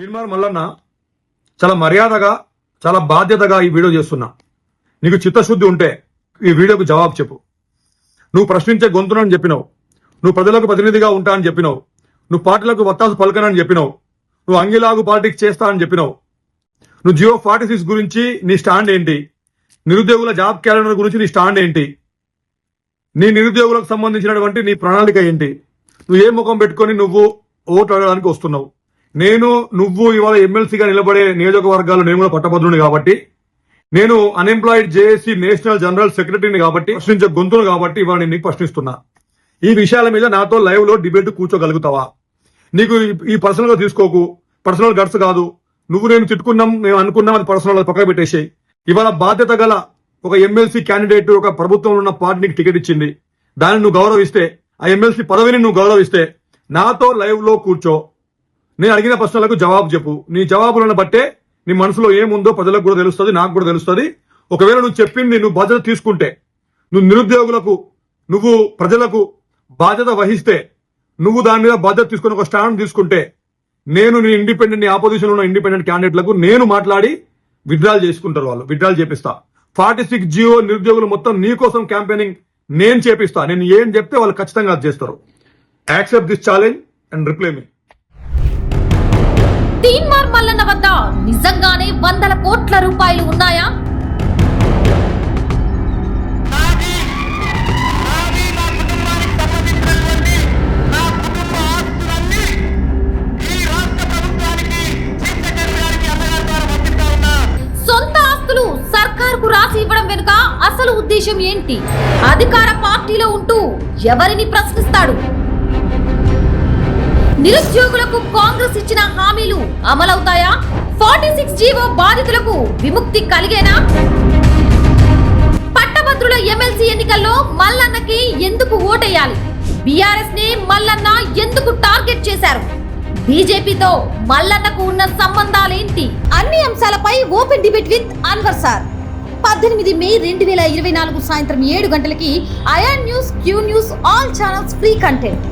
నిర్మల్ మల్లన్న చాలా మర్యాదగా చాలా బాధ్యతగా ఈ వీడియో చేస్తున్నా. నీకు చిత్తశుద్ధి ఉంటే ఈ వీడియోకు జవాబు చెప్పు. నువ్వు ప్రశ్నించే గొంతునని చెప్పినావు. నువ్వు ప్రజలకు ప్రతినిధిగా ఉంటా అని చెప్పినావు. నువ్వు పార్టీలకు వత్తాసు పలకనని చెప్పినావు. నువ్వు అంగిలాగు పాలిటిక్స్ చేస్తా అని చెప్పినావు. నువ్వు జియో ఫార్టీ సిక్స్ గురించి నీ స్టాండ్ ఏంటి? నిరుద్యోగుల జాబ్ క్యాలెండర్ గురించి నీ స్టాండ్ ఏంటి? నీ నిరుద్యోగులకు సంబంధించినటువంటి నీ ప్రణాళిక ఏంటి? నువ్వు ఏ ముఖం పెట్టుకొని నువ్వు ఓటు అడగడానికి వస్తున్నావు? నేను నువ్వు ఇవాళ ఎమ్మెల్సీగా నిలబడే నియోజకవర్గాలు నేను కూడా పట్టభద్రుని కాబట్టి నేను అన్ఎంప్లాయిడ్ జేఏసీ నేషనల్ జనరల్ సెక్రటరీని కాబట్టి ప్రశ్నించే గొంతును కాబట్టి ఇవాళ నేను ప్రశ్నిస్తున్నా. ఈ విషయాల మీద నాతో లైవ్లో డిబేట్ కూర్చోగలుగుతావా? నీకు ఈ- పర్సనల్గా తీసుకోకు. పర్సనల్ గట్స్ కాదు. నువ్వు నేను తిట్టుకున్నాం మేము అనుకున్నాం అది పర్సనల్ పక్కన పెట్టేసేయి. ఇవాళ బాధ్యత గల ఒక ఎమ్మెల్సీ క్యాండిడేట్ ఒక ప్రభుత్వంలో ఉన్న పార్టీకి టికెట్ ఇచ్చింది. దాన్ని నువ్వు గౌరవిస్తే ఆ ఎమ్మెల్సీ పదవిని నువ్వు గౌరవిస్తే నాతో లైవ్లో కూర్చో. నేను అడిగిన ప్రశ్నలకు జవాబు చెప్పు. నీ జవాబులను బట్టే నీ మనసులో ఏముందో ప్రజలకు కూడా తెలుస్తుంది నాకు కూడా తెలుస్తుంది. ఒకవేళ నువ్వు చెప్పింది నువ్వు బాధ్యత తీసుకుంటే నువ్వు నిరుద్యోగులకు నువ్వు ప్రజలకు బాధ్యత వహిస్తే నువ్వు దాని మీద బాధ్యత తీసుకుని ఒక స్టాండ్ తీసుకుంటే నేను నీ ఇండిపెండెంట్ నీ ఆపోజిషన్ ఉన్న ఇండిపెండెంట్ క్యాండిడేట్లకు నేను మాట్లాడి విత్డ్రాల్ చేసుకుంటారు వాళ్ళు విత్డ్రాల్ చేపిస్తా. ఫార్టీ సిక్స్ జియో నిరుద్యోగులు మొత్తం నీ కోసం క్యాంపెయినింగ్ నేను చేపిస్తా. నేను ఏం చెప్తే వాళ్ళు ఖచ్చితంగా అది చేస్తారు. Accept this challenge and reply me. Teenmaar Mallanna వద్ద నిజంగానే వందల కోట్ల రూపాయలు ఉన్నాయా? సొంత ఆస్తులు సర్కారుకు రాసి ఇవ్వడం వెనుక అసలు ఉద్దేశం ఏంటి? అధికార పార్టీలో ఉంటూ ఎవరిని ప్రశ్నిస్తాడు? నిరుద్యోగులకు కాంగ్రెస్ ఇచ్చిన హామీలు అమలవుతాయా? ఫార్టీ సిక్స్ జీవో బాధితులకు విముక్తి కలిగేనా? పట్టభద్రుల ఎమ్మెల్సీ ఎన్నికల్లో మల్లన్నకి ఎందుకు ఓటేయాలి? బీఆర్ఎస్ని మల్లన్న ఎందుకు టార్గెట్ చేశారు? బీజేపీతో మల్లన్నకు ఉన్న సంబంధాలేంటి? అన్ని అంశాలపై open debate with Anwar sir. పద్దెనిమిది మే రెండు వేల ఇరవై నాలుగు సాయంత్రం ఏడు గంటలకి ion news Q news all channels free content.